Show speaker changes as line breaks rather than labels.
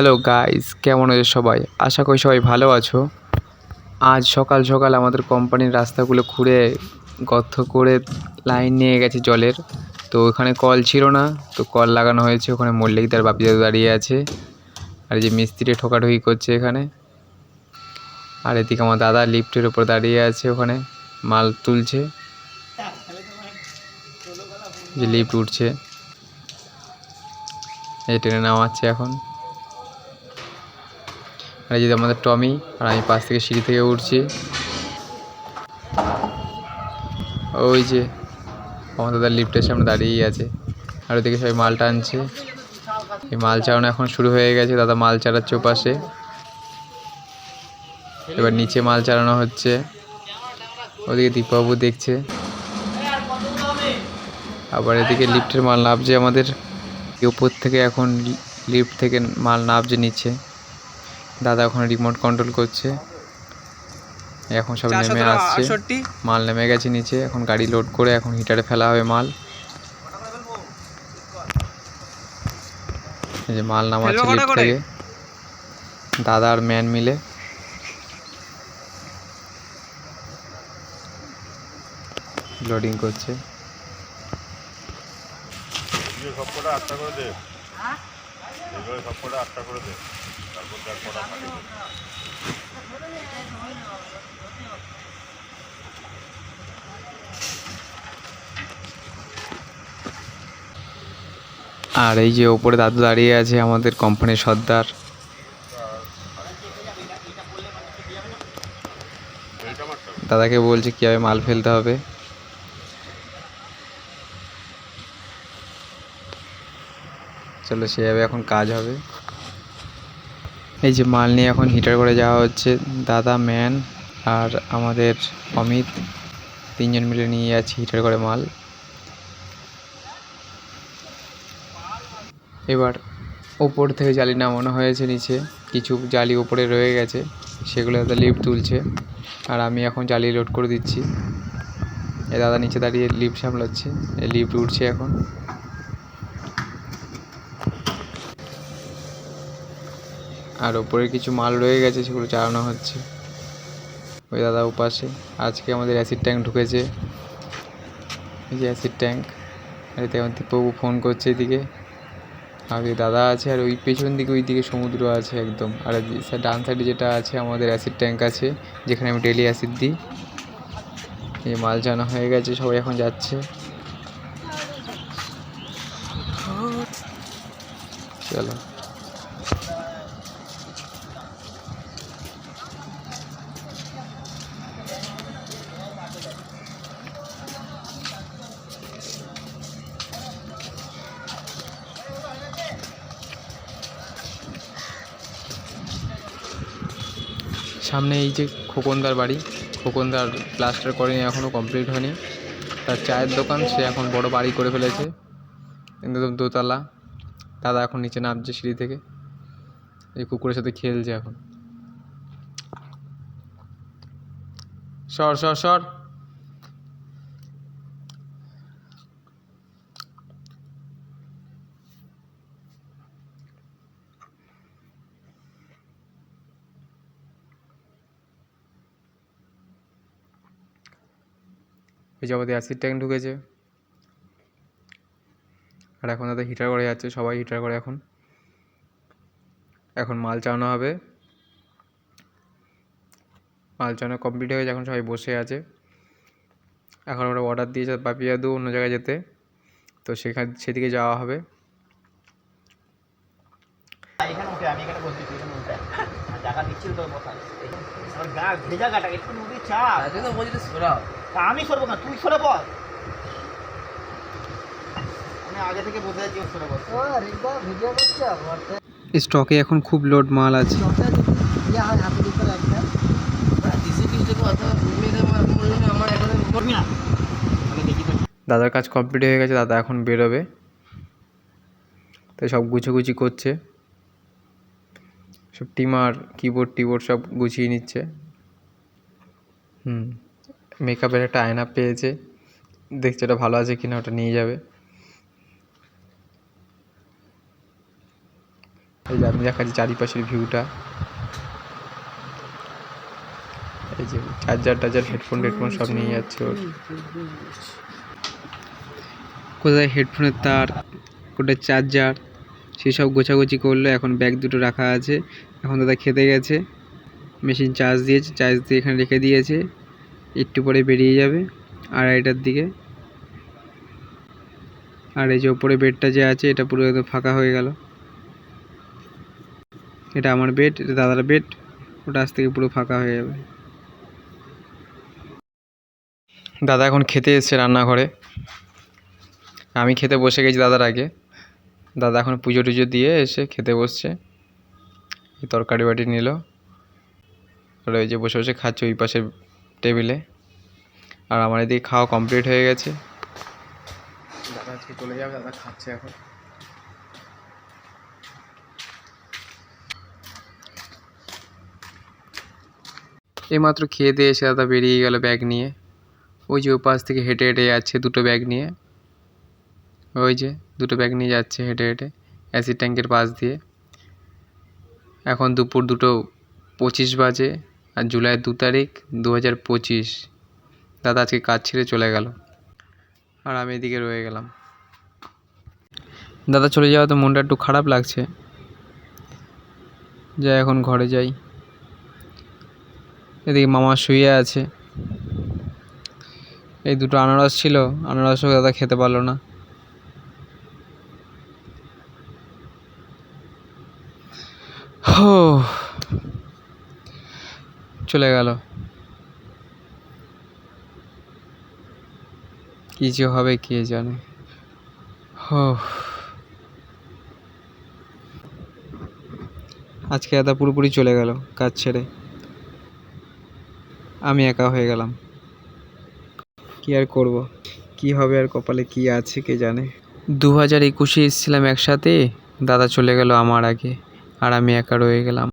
Hello guys, কেমন আছো সবাই? আশা করি সবাই ভালো আছো। আজ সকাল সকাল আমাদের কোম্পানির রাস্তাগুলো খুঁড়ে গর্ত করে লাইন নিয়ে গেছে জলের। তো ওখানে কল ছিল না, তো কল লাগানো হয়েছে। ওখানে মল্লিকদার বাপি দাদু দাঁড়িয়ে আছে। আর যে মিস্ত্রি ঠোকাঠুকি করছে এখানে। আর এদিকে আমার দাদা লিফটের উপর দাঁড়িয়ে আছে ওখানে, মাল তুলছে। যে লিফট উঠছে। এই ট্রেনে নামাচ্ছে এখন। আর এই যে আমাদের টমি, আর আমি পাশ থেকে সিঁড়ি থেকে উঠছি। ওই যে আমার দাদার লিফটের সামনে দাঁড়িয়েই আছে। আর ওদিকে সবাই মাল টানছে। এই মাল চালানো এখন শুরু হয়ে গেছে, দাদা মাল চালাচ্ছে পাশে এবার নিচে মাল চালানো হচ্ছে। ওদিকে দীপবাবু দেখছে। আবার এদিকে লিফটের মাল নামছে আমাদের। উপর থেকে এখন লিফট থেকে মাল নামছে নিচে। দাদা ওখানে রিমোট কন্ট্রোল করছে। এখন সব নেমে আসছে। মাল নেমে গেছে নিচে এখন গাড়ি লোড করে এখন হিটারে ফেলা হবে মাল। এই যে মাল নামাচ্ছে লিফট থেকে। দাদা আর ম্যান মিলে। লোডিং করছে।
এগুলো সব কটা আটটা করে দে। এগুলো সব কটা আটটা করে দে।
আর এই যে ওপরে দাদু দাঁড়িয়ে আছে আমাদের কোম্পানির সর্দার। দাদাকে বলছে কীভাবে মাল ফেলতে হবে। চলো সেভাবে এখন কাজ হবে। এই যে মাল নিয়ে এখন হিটার করে যাওয়া হচ্ছে। দাদা, ম্যান আর আমাদের অমিত তিনজন মিলে নিয়ে যাচ্ছি হিটার করে মাল। এবার ওপর থেকে জালি নামানো হয়েছে নিচে। কিছু জালি ওপরে রয়ে গেছে, সেগুলো দাদা লিফট তুলছে আর আমি এখন জালি লোড করে দিচ্ছি। এ দাদা নিচে দাঁড়িয়ে লিফট সামলাচ্ছে লিফট উঠছে এখন। আর ওপরে কিছু মাল রয়ে গেছে, সেগুলো চালানো হচ্ছে। ওই দাদা উপাসে আজকে আমাদের অ্যাসিড ট্যাঙ্ক ঢুকেছে। এই যে অ্যাসিড ট্যাঙ্ক আর এতে আমার দীপবাবু ফোন করছে এদিকে। আর দাদা আছে, আর ওই পেছন দিকে, ওই দিকে সমুদ্র আছে একদম। আর ডান সাইডে যেটা আছে, আমাদের অ্যাসিড ট্যাঙ্ক আছে, যেখানে আমি ডেলি অ্যাসিড দিই। এই মাল জানা হয়ে গেছে, সবাই এখন যাচ্ছে। চলো। সামনে এই যে খোকনদার বাড়ি, খোকনদার প্লাস্টার করেনি এখনও কমপ্লিট হয়নি। তার চায়ের দোকান, সে এখন বড় বাড়ি করে ফেলেছে। একদম দোতলা। দাদা এখন নিচে নামছে সিঁড়ি থেকে। এই কুকুরের সাথে খেলছে এখন। সর সর সর। এই যাবতীয় অ্যাসিড ট্যাঙ্ক ঢুকেছে। আর এখন তাদের হিটার করে যাচ্ছে সবাই হিটার করে এখন। এখন মাল চালানো হবে। মাল চালানো কমপ্লিট হয়ে গেছে এখন সবাই বসে আছে। এখন ওরা অর্ডার দিয়েছে বাপিয়া দু অন্য জায়গায় যেতে। তো সেখান সেদিকে যাওয়া হবে।
টাকা তোর কথা। গা ভেজা গাটা একটু
বলছিস সরাও
তা আমি সরবো না তুই সরে পর আমি আগে থেকে বসে আছি ও সরে বস।
স্টকে এখন খুব লোড মাল আছে।
মনে হয় আমার এখানে
করবি না? আমি দেখি তো।
দাদার কাজ কমপ্লিট হয়ে গেছে দাদা এখন বেরোবে। তাই সব গুছাগুছি করছে। সব টিমার কিবোর্ড টিবোর্ড সব গুছিয়ে নিচ্ছে। হুম। মেকআপের একটা আয়না পেয়েছে। দেখছে ওটা ভালো আছে কিনা ওটা নিয়ে যাবে। এই যে আমি দেখাচ্ছি চারিপাশের ভিউটা। এই যে চার্জার টার্জার হেডফোন টেডফোন সব নিয়ে যাচ্ছে ওর। কোথায় হেডফোনের তার, কোথায় চার্জার সেসব গোছাগুছি করল এখন ব্যাগ দুটো রাখা আছে। এখন দাদা খেতে গেছে। মেশিন চার্জ দিয়েছে চার্জ দিয়ে এখানে রেখে দিয়েছে। একটু পরে বেরিয়ে যাবে আড়াইটার দিকে। আর এই যে ওপরে বেডটা যে আছে, এটা পুরো একদম ফাঁকা হয়ে গেল। এটা আমার বেড, এটা দাদার বেড, ওটা আজ থেকে পুরো ফাঁকা হয়ে যাবে। দাদা এখন খেতে এসছে রান্নাঘরে। আমি খেতে বসে গেছি দাদার আগে। দাদা এখন পুজো টুজো দিয়ে এসে খেতে বসছে। তরকারি বাটি নিল। আর ওই যে বসে বসে খাচ্ছে ওই পাশের টেবিলে। আর আমার এদিকে খাওয়া কমপ্লিট হয়ে গেছে। দাদা আজকে চলে যাবে দাদা খাচ্ছে এখন। এইমাত্র খেয়ে দিয়ে এসে দাদা বেরিয়ে গেল ব্যাগ নিয়ে। ওই যে ওপাশ থেকে হেঁটে হেঁটে যাচ্ছে দুটো ব্যাগ নিয়ে। ওই যে দুটো ব্যাগ নিয়ে যাচ্ছে হেঁটে হেঁটে অ্যাসিড ট্যাঙ্কের পাশ দিয়ে। এখন দুপুর দুটো পঁচিশ বাজে। আর জুলাইয়ের দু তারিখ দু হাজার পঁচিশ। দাদা আজকে কাজ ছেড়ে চলে গেল। আর আমি এদিকে রয়ে গেলাম। দাদা চলে যাওয়া তো মনটা একটু খারাপ লাগছে। যাই এখন ঘরে যাই। এদিকে মামা শুয়ে আছে। এই দুটো আনারস ছিল, আনারসও দাদা খেতে পারল না। হো চলে গেল। কি যে হবে কে জানে। আজকে দাদা পুরোপুরি চলে গেল কাজ ছেড়ে। আমি একা হয়ে গেলাম। কি আর করব? কি হবে আর কপালে কি আছে কে জানে। দু হাজার একুশে এসেছিলাম একসাথে, দাদা চলে গেল আমার আগে, আর আমি একা রয়ে গেলাম।